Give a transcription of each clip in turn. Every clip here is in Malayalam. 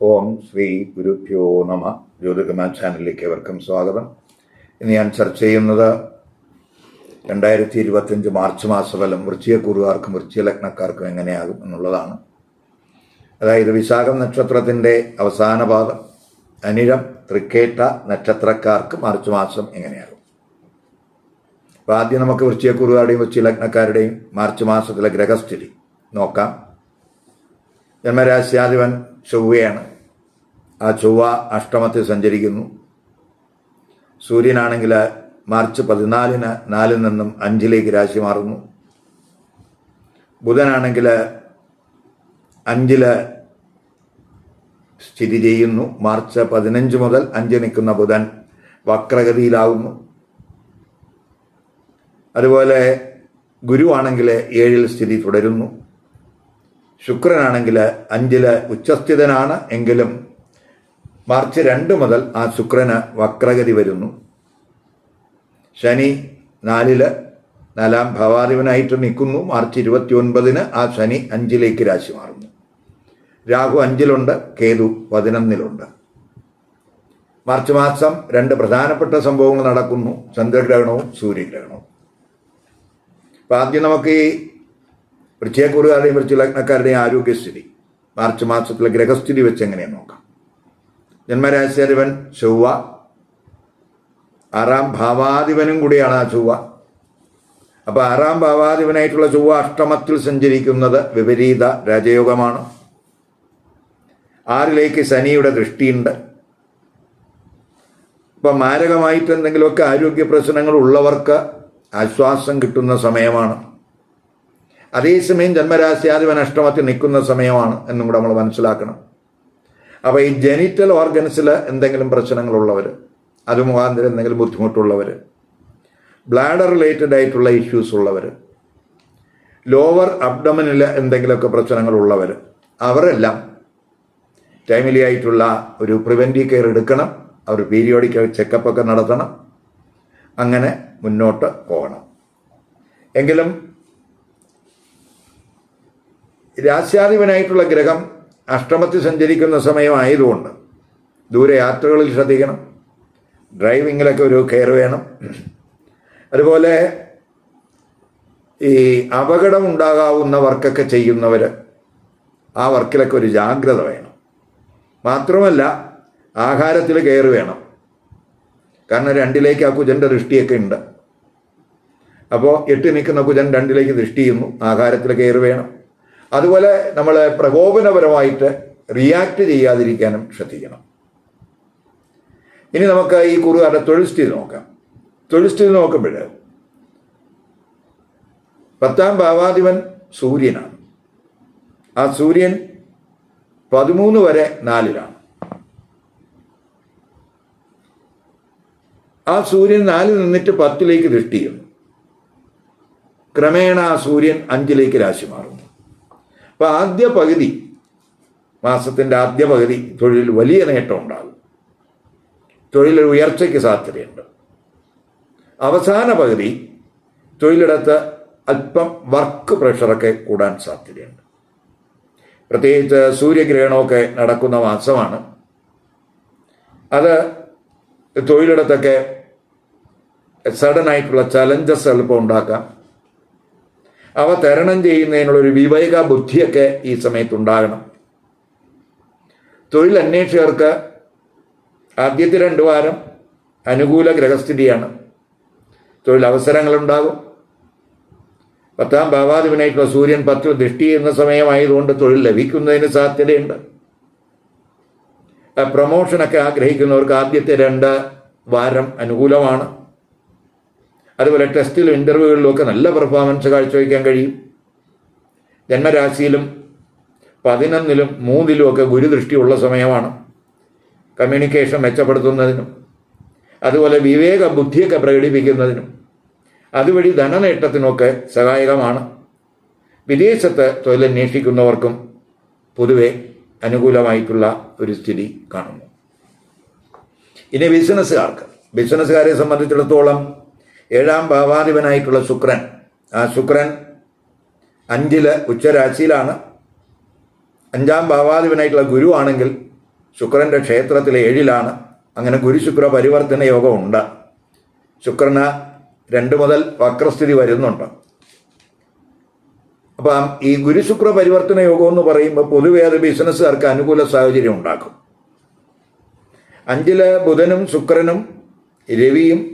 ഓം ശ്രീ ഗുരുഭ്യോ നമ. ജ്യോതികമാ ചാനലിലേക്ക് ഏവർക്കും സ്വാഗതം. ഇന്ന് ഞാൻ ചർച്ച ചെയ്യുന്നത് രണ്ടായിരത്തി ഇരുപത്തിയഞ്ച് മാർച്ച് മാസഫലം വൃശ്ചിക ലഗ്നക്കാർക്കും എങ്ങനെയാകും എന്നുള്ളതാണ്. അതായത് വിശാഖം നക്ഷത്രത്തിന്റെ അവസാന പാദം അനിഴം തൃക്കേട്ട നക്ഷത്രക്കാർക്ക് മാർച്ച് മാസം എങ്ങനെയാകും? അപ്പോൾ ആദ്യം നമുക്ക് വൃശ്ചികക്കുറുകാരുടെയും വൃശ്ചിക ലഗ്നക്കാരുടെയും മാർച്ച് മാസത്തിലെ ഗ്രഹസ്ഥിതി നോക്കാം. ജന്മരാശ്യാധിപൻ ചൊവ്വയാണ്. ആ ചൊവ്വ അഷ്ടമത്തിൽ സഞ്ചരിക്കുന്നു. സൂര്യനാണെങ്കിൽ മാർച്ച് പതിനാലിന് നാലിൽ നിന്നും അഞ്ചിലേക്ക് രാശി മാറുന്നു. ബുധനാണെങ്കിൽ അഞ്ചിൽ സ്ഥിതി ചെയ്യുന്നു. മാർച്ച് പതിനഞ്ച് മുതൽ അഞ്ച് നിൽക്കുന്ന ബുധൻ വക്രഗതിയിലാവുന്നു. അതുപോലെ ഗുരുവാണെങ്കിൽ ഏഴിൽ സ്ഥിതി തുടരുന്നു. ശുക്രനാണെങ്കിൽ അഞ്ചിൽ ഉച്ചസ്ഥിതനാണ് എങ്കിലും മാർച്ച് രണ്ട് മുതൽ ആ ശുക്രന് വക്രഗതി വരുന്നു. ശനി നാലിൽ നാലാം ഭവാധിപനായിട്ട് നിൽക്കുന്നു. മാർച്ച് ഇരുപത്തി ഒൻപതിന് ആ ശനി അഞ്ചിലേക്ക് രാശി മാറുന്നു. രാഹു അഞ്ചിലുണ്ട് കേതു പതിനൊന്നിലുണ്ട്. മാർച്ച് മാസം രണ്ട് പ്രധാനപ്പെട്ട സംഭവങ്ങൾ നടക്കുന്നു. ചന്ദ്രഗ്രഹണവും സൂര്യഗ്രഹണവും. അപ്പം ആദ്യം നമുക്ക് ഈ വൃശ്ചയക്കുറുകാരുടെയും വൃശ്ചിലഗ്നക്കാരുടെയും ആരോഗ്യസ്ഥിതി. മാർച്ച് മാസത്തിലെ ഗ്രഹസ്ഥിതി വെച്ച് എങ്ങനെയാണ് നോക്കാം. ജന്മരാശിയധിപൻ ചൊവ്വ. ആറാം ഭാവാധിപനും കൂടിയാണ് ആ ചൊവ്വ. അപ്പോൾ ആറാം ഭാവാധിപനായിട്ടുള്ള ചൊവ്വ അഷ്ടമത്തിൽ സഞ്ചരിക്കുന്നത് വിപരീത രാജയോഗമാണ്. ആറിലേക്ക് ശനിയുടെ ദൃഷ്ടിയുണ്ട്. ഇപ്പം മാരകമായിട്ട് എന്തെങ്കിലുമൊക്കെ ആരോഗ്യ പ്രശ്നങ്ങൾ ഉള്ളവർക്ക് ആശ്വാസം കിട്ടുന്ന സമയമാണ്. അതേസമയം ജന്മരാശിയാധിപൻ അഷ്ടമത്തിൽ നിൽക്കുന്ന സമയമാണ് എന്നും കൂടെ നമ്മൾ മനസ്സിലാക്കണം. അപ്പോൾ ഈ ജനിറ്റൽ ഓർഗൻസിൽ എന്തെങ്കിലും പ്രശ്നങ്ങളുള്ളവർ അത് മുഖാന്തരം എന്തെങ്കിലും ബുദ്ധിമുട്ടുള്ളവർ ബ്ലാഡർ റിലേറ്റഡ് ആയിട്ടുള്ള ഇഷ്യൂസ് ഉള്ളവർ ലോവർ അബ്ഡമനിൽ എന്തെങ്കിലുമൊക്കെ പ്രശ്നങ്ങളുള്ളവർ അവരെല്ലാം ടൈമിലി ആയിട്ടുള്ള ഒരു പ്രിവെന്റീവ് കെയർ എടുക്കണം അവർ പീരിയോഡിക് ചെക്കപ്പൊക്കെ നടത്തണം അങ്ങനെ മുന്നോട്ട് പോകണം. എങ്കിലും രാശ്യാധിപനായിട്ടുള്ള ഗ്രഹം അഷ്ടമത്തിൽ സഞ്ചരിക്കുന്ന സമയമായതുകൊണ്ട് ദൂരയാത്രകളിൽ ശ്രദ്ധിക്കണം. ഡ്രൈവിങ്ങിലൊക്കെ ഒരു കെയർ വേണം. അതുപോലെ ഈ അപകടം ഉണ്ടാകാവുന്ന വർക്കൊക്കെ ചെയ്യുന്നവർ ആ വർക്കിലൊക്കെ ഒരു ജാഗ്രത വേണം. മാത്രമല്ല ആഹാരത്തിൽ കെയർ വേണം. കാരണം രണ്ടിലേക്ക് ആ കുജന്റെ ദൃഷ്ടിയൊക്കെ ഉണ്ട്. അപ്പോൾ എട്ട് നിൽക്കുന്ന കുജൻ രണ്ടിലേക്ക് ദൃഷ്ടി ചെയ്യുന്നു. ആഹാരത്തിൽ കെയർ വേണം. അതുപോലെ നമ്മൾ പ്രകോപനപരമായിട്ട് റിയാക്ട് ചെയ്യാതിരിക്കാനും ശ്രദ്ധിക്കണം. ഇനി നമുക്ക് ഈ കുറുകാരുടെ തൊഴിൽ സ്ഥിതി നോക്കാം. തൊഴിൽ സ്ഥിതി നോക്കുമ്പോൾ പത്താം ഭാവാധിപൻ സൂര്യനാണ്. ആ സൂര്യൻ പതിമൂന്ന് വരെ നാലിലാണ്. ആ സൂര്യൻ നാലിൽ നിന്നിട്ട് പത്തിലേക്ക് ദൃഷ്ടി ക്രമേണ ആ സൂര്യൻ അഞ്ചിലേക്ക് രാശി മാറുന്നു. അപ്പോൾ ആദ്യ പകുതി മാസത്തിന്റെ ആദ്യ പകുതി തൊഴിലിൽ വലിയ നേട്ടം ഉണ്ടാകും. തൊഴിലിൽ ഉയർച്ചയ്ക്ക് സാധ്യതയുണ്ട്. അവസാന പകുതി തൊഴിലിടത്ത് അല്പം വർക്ക് പ്രഷറൊക്കെ കൂടാൻ സാധ്യതയുണ്ട്. പ്രത്യേകിച്ച് സൂര്യഗ്രഹണമൊക്കെ നടക്കുന്ന മാസമാണ്. അത് തൊഴിലിടത്തൊക്കെ സഡൻ ആയിട്ടുള്ള ചലഞ്ചസ് എളുപ്പം ഉണ്ടാക്കാം. അവ തരണം ചെയ്യുന്നതിനുള്ള ഒരു വിവേക ബുദ്ധിയൊക്കെ ഈ സമയത്തുണ്ടാകണം. തൊഴിൽ അന്വേഷകർക്ക് ആദ്യത്തെ രണ്ട് വാരം അനുകൂല ഗ്രഹസ്ഥിതിയാണ് തൊഴിലവസരങ്ങളുണ്ടാകും പത്താം ഭാവാധിപനായിട്ടുള്ള സൂര്യൻ പത്തിൽ ദൃഷ്ടി ചെയ്യുന്ന സമയമായതുകൊണ്ട് തൊഴിൽ ലഭിക്കുന്നതിന് സാധ്യതയുണ്ട്. പ്രമോഷനൊക്കെ ആഗ്രഹിക്കുന്നവർക്ക് ആദ്യത്തെ രണ്ട് വാരം അനുകൂലമാണ്. അതുപോലെ ടെസ്റ്റിലും ഇന്റർവ്യൂകളിലും ഒക്കെ നല്ല പെർഫോമൻസ് കാഴ്ചവെക്കാൻ കഴിയും. ജന്മരാശിയിലും പതിനൊന്നിലും മൂന്നിലും ഒക്കെ ഗുരുദൃഷ്ടിയുള്ള സമയമാണ് കമ്മ്യൂണിക്കേഷൻ മെച്ചപ്പെടുത്തുന്നതിനും അതുപോലെ വിവേക ബുദ്ധിയൊക്കെ പ്രകടിപ്പിക്കുന്നതിനും അതുവഴി ധനനേട്ടത്തിനൊക്കെ സഹായകമാണ്. വിദേശത്ത് തൊഴിലന്വേഷിക്കുന്നവർക്കും പൊതുവെ അനുകൂലമായിട്ടുള്ള ഒരു സ്ഥിതി കാണുന്നു. ഇനി ബിസിനസ്സുകാർക്ക് ബിസിനസ്സുകാരെ സംബന്ധിച്ചിടത്തോളം ഏഴാം ഭാവാധിപനായിട്ടുള്ള ശുക്രൻ. ആ ശുക്രൻ അഞ്ചിൽ ഉച്ചരാശിയിലാണ്. അഞ്ചാം ഭാവാധിപനായിട്ടുള്ള ഗുരു ആണെങ്കിൽ ശുക്രന്റെ ക്ഷേത്രത്തിലെ ഏഴിലാണ്. അങ്ങനെ ഗുരുശുക്ര പരിവർത്തന യോഗം ഉണ്ട് ശുക്രന് രണ്ട് മുതൽ വക്രസ്ഥിതി വരുന്നുണ്ട്. അപ്പം ഈ ഗുരുശുക്ര പരിവർത്തന യോഗം എന്ന് പറയുമ്പോൾ പൊതുവെ അത് ബിസിനസ്സുകാർക്ക് അനുകൂല സാഹചര്യം ഉണ്ടാക്കും. അഞ്ചിൽ ബുധനും ശുക്രനും രവിയും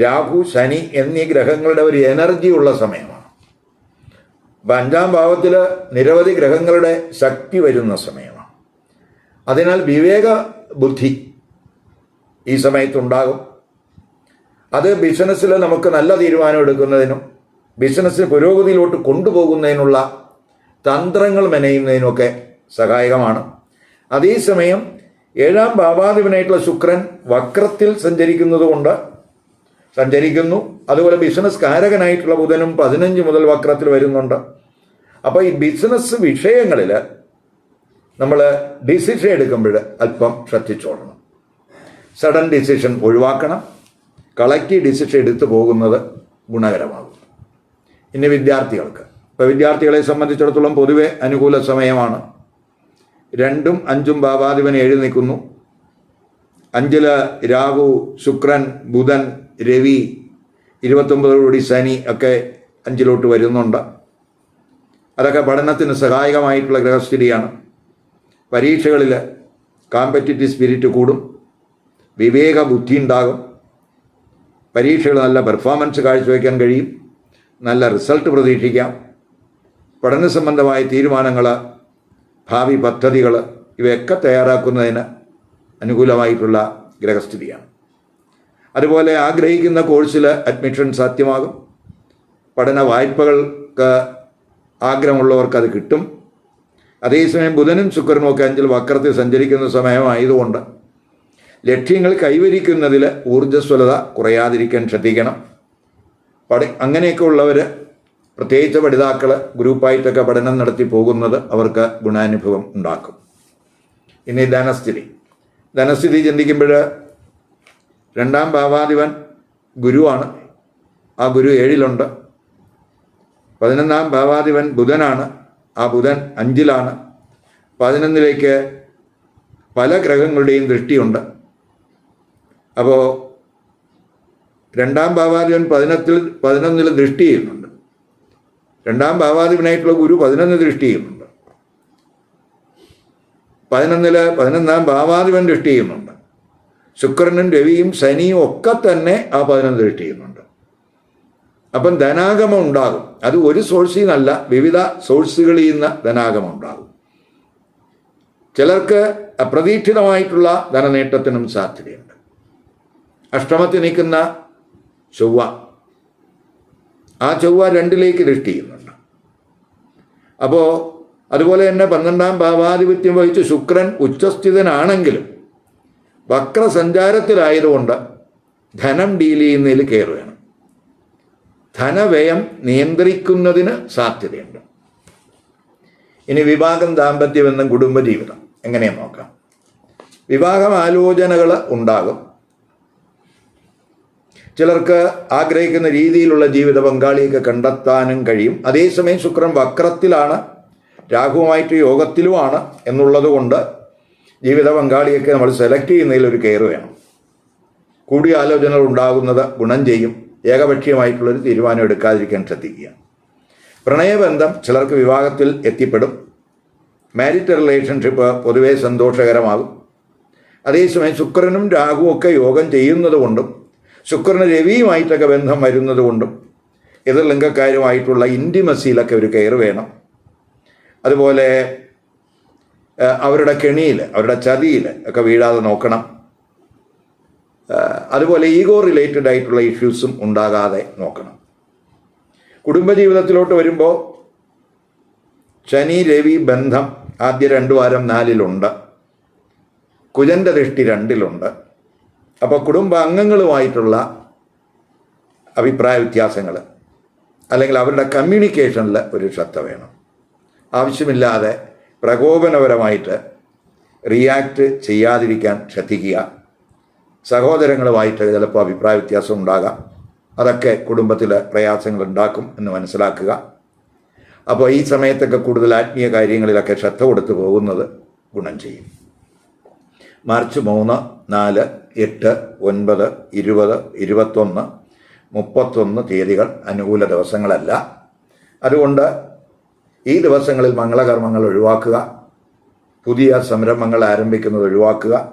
രാഹു ശനി എന്നീ ഗ്രഹങ്ങളുടെ ഒരു എനർജി ഉള്ള സമയമാണ്. അപ്പം അഞ്ചാം ഭാവത്തിൽ നിരവധി ഗ്രഹങ്ങളുടെ ശക്തി വരുന്ന സമയമാണ്. അതിനാൽ വിവേക ബുദ്ധി ഈ സമയത്തുണ്ടാകും. അത് ബിസിനസ്സിൽ നമുക്ക് നല്ല തീരുമാനം എടുക്കുന്നതിനും ബിസിനസ് പുരോഗതിയിലോട്ട് കൊണ്ടുപോകുന്നതിനുള്ള തന്ത്രങ്ങൾ മെനയുന്നതിനുമൊക്കെ സഹായകമാണ്. അതേസമയം ഏഴാം ഭാവാധിപനായിട്ടുള്ള ശുക്രൻ വക്രത്തിൽ സഞ്ചരിക്കുന്നത് കൊണ്ട് സഞ്ചരിക്കുന്നു. അതുപോലെ ബിസിനസ് കാരകനായിട്ടുള്ള ബുധനും പതിനഞ്ച് മുതൽ വക്രത്തിൽ വരുന്നുണ്ട്. അപ്പോൾ ഈ ബിസിനസ് വിഷയങ്ങളിൽ നമ്മൾ ഡിസിഷൻ എടുക്കുമ്പോൾ അല്പം ശ്രദ്ധിച്ചോളണം. സഡൻ ഡിസിഷൻ ഒഴിവാക്കണം. കളക്റ്റീവ് ഡിസിഷൻ എടുത്തു പോകുന്നത് ഗുണകരമാകും. ഇനി വിദ്യാർത്ഥികൾക്ക്. ഇപ്പോൾ വിദ്യാർത്ഥികളെ സംബന്ധിച്ചിടത്തോളം പൊതുവെ അനുകൂല സമയമാണ്. രണ്ടും അഞ്ചും ഭാവാധിപൻ എഴുതി നിൽക്കുന്നു. അഞ്ചിൽ രാഹു ശുക്രൻ ബുധൻ രവി ഇരുപത്തൊമ്പത് കോടി ശനി ഒക്കെ അഞ്ചിലോട്ട് വരുന്നുണ്ട്. അതൊക്കെ പഠനത്തിന് സഹായകമായിട്ടുള്ള ഗ്രഹസ്ഥിതിയാണ്. പരീക്ഷകളിൽ കോമ്പറ്റിറ്റീവ് സ്പിരിറ്റ് കൂടും. വിവേക ബുദ്ധി ഉണ്ടാകും പരീക്ഷകൾ നല്ല പെർഫോമൻസ് കാഴ്ചവെക്കാൻ കഴിയും. നല്ല റിസൾട്ട് പ്രതീക്ഷിക്കാം. പഠന സംബന്ധമായ തീരുമാനങ്ങൾ ഭാവി പദ്ധതികൾ ഇവയൊക്കെ തയ്യാറാക്കുന്നതിന് അനുകൂലമായിട്ടുള്ള ഗ്രഹസ്ഥിതിയാണ്. അതുപോലെ ആഗ്രഹിക്കുന്ന കോഴ്സിൽ അഡ്മിഷൻ സാധ്യമാകും. പഠന വായ്പകൾക്ക് ആഗ്രഹമുള്ളവർക്ക് അത് കിട്ടും. അതേസമയം ബുധനും ശുക്രനും ഒക്കെ അഞ്ചിൽ വക്രത്തിൽ സഞ്ചരിക്കുന്ന സമയമായതുകൊണ്ട് ലക്ഷ്യങ്ങൾ കൈവരിക്കുന്നതിൽ ഊർജസ്വലത കുറയാതിരിക്കാൻ ശ്രദ്ധിക്കണം. പഠി അങ്ങനെയൊക്കെ ഉള്ളവർ പ്രത്യേകിച്ച് പഠിതാക്കൾ ഗ്രൂപ്പായിട്ടൊക്കെ പഠനം നടത്തി പോകുന്നത് അവർക്ക് ഗുണാനുഭവം ഉണ്ടാക്കും. ഇനി ധനസ്ഥിതി. ധനസ്ഥിതി ചിന്തിക്കുമ്പോൾ രണ്ടാം ഭാവാധിപൻ ഗുരുവാണ്. ആ ഗുരു ഏഴിലുണ്ട്. പതിനൊന്നാം ഭാവാധിപൻ ബുധനാണ്. ആ ബുധൻ അഞ്ചിലാണ്. പതിനൊന്നിലേക്ക് പല ഗ്രഹങ്ങളുടെയും ദൃഷ്ടിയുണ്ട്. അപ്പോൾ രണ്ടാം ഭാവാധിപൻ പതിനത്തിൽ പതിനൊന്നിൽ ദൃഷ്ടി ചെയ്യുന്നുണ്ട്. രണ്ടാം ഭാവാധിപനായിട്ടുള്ള ഗുരു പതിനൊന്ന് ദൃഷ്ടി ചെയ്യുന്നുണ്ട്. പതിനൊന്നിൽ പതിനൊന്നാം ഭാവാധിപൻ ദൃഷ്ടി ചെയ്യുന്നുണ്ട്. ശുക്രനും രവിയും ശനിയും ഒക്കെ തന്നെ ആ പതിനൊന്ന് ദൃഷ്ടി ചെയ്യുന്നുണ്ട് അപ്പം ധനാഗമം ഉണ്ടാകും. അത് ഒരു സോഴ്സിൽ നിന്നല്ല വിവിധ സോഴ്സുകളിൽ നിന്ന് ധനാഗമം ഉണ്ടാകും. ചിലർക്ക് അപ്രതീക്ഷിതമായിട്ടുള്ള ധനനേട്ടത്തിനും സാധ്യതയുണ്ട്. അഷ്ടമത്തിൽ നിൽക്കുന്ന ചൊവ്വ. ആ ചൊവ്വ രണ്ടിലേക്ക് ദൃഷ്ടി ചെയ്യുന്നുണ്ട് അപ്പോൾ അതുപോലെ തന്നെ പന്ത്രണ്ടാം ഭാവാധിപത്യം വഹിച്ച് ശുക്രൻ ഉച്ചസ്ഥിതനാണെങ്കിലും വക്രസഞ്ചാരത്തിലായതുകൊണ്ട് ധനം ഡീൽ ചെയ്യുന്നതിൽ കയറുകയാണ്. ധനവ്യയം നിയന്ത്രിക്കുന്നതിന് സാധ്യതയുണ്ട്. ഇനി വിവാഹം ദാമ്പത്യമെന്നും കുടുംബജീവിതം. എങ്ങനെ നോക്കാം? വിവാഹം ആലോചനകൾ ഉണ്ടാകും. ചിലർക്ക് ആഗ്രഹിക്കുന്ന രീതിയിലുള്ള ജീവിത പങ്കാളിയൊക്കെ കണ്ടെത്താനും കഴിയും. അതേസമയം ശുക്രൻ വക്രത്തിലാണ് രാഹുവുമായിട്ട് യോഗത്തിലുമാണ് എന്നുള്ളത് കൊണ്ട് ജീവിത പങ്കാളിയൊക്കെ നമ്മൾ സെലക്ട് ചെയ്യുന്നതിൽ ഒരു കെയർ വേണം. കൂടിയാലോചനകൾ ഉണ്ടാകുന്നത് ഗുണം ചെയ്യും. ഏകപക്ഷീയമായിട്ടുള്ളൊരു തീരുമാനം എടുക്കാതിരിക്കാൻ ശ്രദ്ധിക്കുക. പ്രണയബന്ധം ചിലർക്ക് വിവാഹത്തിൽ എത്തിപ്പെടും. മാരിറ്റ് റിലേഷൻഷിപ്പ് പൊതുവെ സന്തോഷകരമാകും. അതേസമയം ശുക്രനും രാഹുവും ഒക്കെ യോഗം ചെയ്യുന്നതുകൊണ്ടും ശുക്രന് രവിയുമായിട്ടൊക്കെ ബന്ധം വരുന്നതുകൊണ്ടും എതിർ എതിർലിംഗക്കാരുമായിട്ടുള്ള ഇന്റിമസിയിലൊക്കെ ഒരു കെയർ വേണം. അതുപോലെ അവരുടെ കെണിയിൽ അവരുടെ ചതിയിൽ ഒക്കെ വീഴാതെ നോക്കണം. അതുപോലെ ഈഗോ റിലേറ്റഡ് ആയിട്ടുള്ള ഇഷ്യൂസും ഉണ്ടാകാതെ നോക്കണം. കുടുംബജീവിതത്തിലോട്ട് വരുമ്പോൾ ശനി രവി ബന്ധം ആദ്യ രണ്ടു വാരം നാലിലുണ്ട്. കുജന്റെ ദൃഷ്ടി രണ്ടിലുണ്ട്. അപ്പോൾ കുടുംബാംഗങ്ങളുമായിട്ടുള്ള അഭിപ്രായ വ്യത്യാസങ്ങൾ അല്ലെങ്കിൽ അവരുടെ കമ്മ്യൂണിക്കേഷനിൽ ഒരു ശ്രദ്ധ വേണം. ആവശ്യമില്ലാതെ പ്രകോപനപരമായിട്ട് റിയാക്ട് ചെയ്യാതിരിക്കാൻ ശ്രദ്ധിക്കുക. സഹോദരങ്ങളുമായിട്ട് ചിലപ്പോൾ അഭിപ്രായ വ്യത്യാസം ഉണ്ടാകാം. അതൊക്കെ കുടുംബത്തിൽ പ്രയാസങ്ങൾ ഉണ്ടാക്കും എന്ന് മനസ്സിലാക്കുക. അപ്പോൾ ഈ സമയത്തൊക്കെ കൂടുതൽ ആത്മീയ കാര്യങ്ങളിലൊക്കെ ശ്രദ്ധ കൊടുത്തു പോകുന്നത് ഗുണം ചെയ്യും. മാർച്ച് മൂന്ന് നാല് എട്ട് ഒൻപത് ഇരുപത് ഇരുപത്തൊന്ന് മുപ്പത്തൊന്ന് തീയതികൾ അനുകൂല ദിവസങ്ങളല്ല. അതുകൊണ്ട് ഈ ദിവസങ്ങളിൽ മംഗളകർമ്മങ്ങൾ ഒഴിവാക്കുക. പുതിയ സംരംഭങ്ങൾ ആരംഭിക്കുന്നത് ഒഴിവാക്കുക.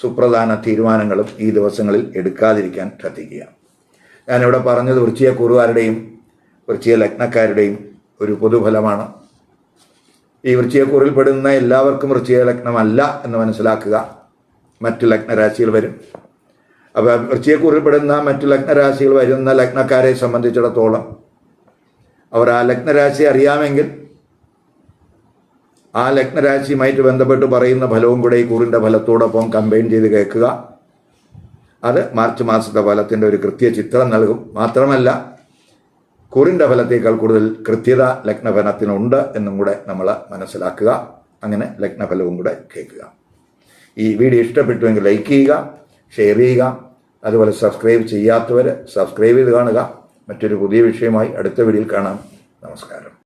സുപ്രധാന തീരുമാനങ്ങളും ഈ ദിവസങ്ങളിൽ എടുക്കാതിരിക്കാൻ ശ്രദ്ധിക്കുക. ഞാനിവിടെ പറഞ്ഞത് വൃശ്ചിക കുറുകാരുടെയും വൃശ്ചിക ലഗ്നക്കാരുടെയും ഒരു പൊതുഫലമാണ്. ഈ വൃശ്ചികക്കൂറിൽ പെടുന്ന എല്ലാവർക്കും വൃശ്ചിക ലഗ്നമല്ല എന്ന് മനസ്സിലാക്കുക. മറ്റു ലഗ്നരാശികൾ വരും. അപ്പോൾ വൃശ്ചികക്കൂറിൽ പെടുന്ന മറ്റു ലഗ്നരാശികൾ വരുന്ന ലഗ്നക്കാരെ സംബന്ധിച്ചിടത്തോളം അവർ ആ ലഗ്നരാശി അറിയാമെങ്കിൽ ആ ലഗ്നരാശിയുമായിട്ട് ബന്ധപ്പെട്ട് പറയുന്ന ഫലവും കൂടെ ഈ കൂറിന്റെ ഫലത്തോടൊപ്പം കമ്പൈൻ ചെയ്ത് കേൾക്കുക. അത് മാർച്ച് മാസത്തെ ഫലത്തിന്റെ ഒരു കൃത്യ ചിത്രം നൽകും. മാത്രമല്ല കുറിന്റെ ഫലത്തേക്കാൾ കൂടുതൽ കൃത്യത ലഗ്നഫലത്തിനുണ്ട് എന്നും കൂടെ നമ്മൾ മനസ്സിലാക്കുക. അങ്ങനെ ലഗ്നഫലവും കൂടെ കേൾക്കുക. ഈ വീഡിയോ ഇഷ്ടപ്പെട്ടുവെങ്കിൽ ലൈക്ക് ചെയ്യുക ഷെയർ ചെയ്യുക. അതുപോലെ സബ്സ്ക്രൈബ് ചെയ്യാത്തവർ സബ്സ്ക്രൈബ് ചെയ്ത് കാണുക. മറ്റൊരു പുതിയ വിഷയമായി അടുത്ത വീഡിയോയിൽ കാണാം. നമസ്കാരം.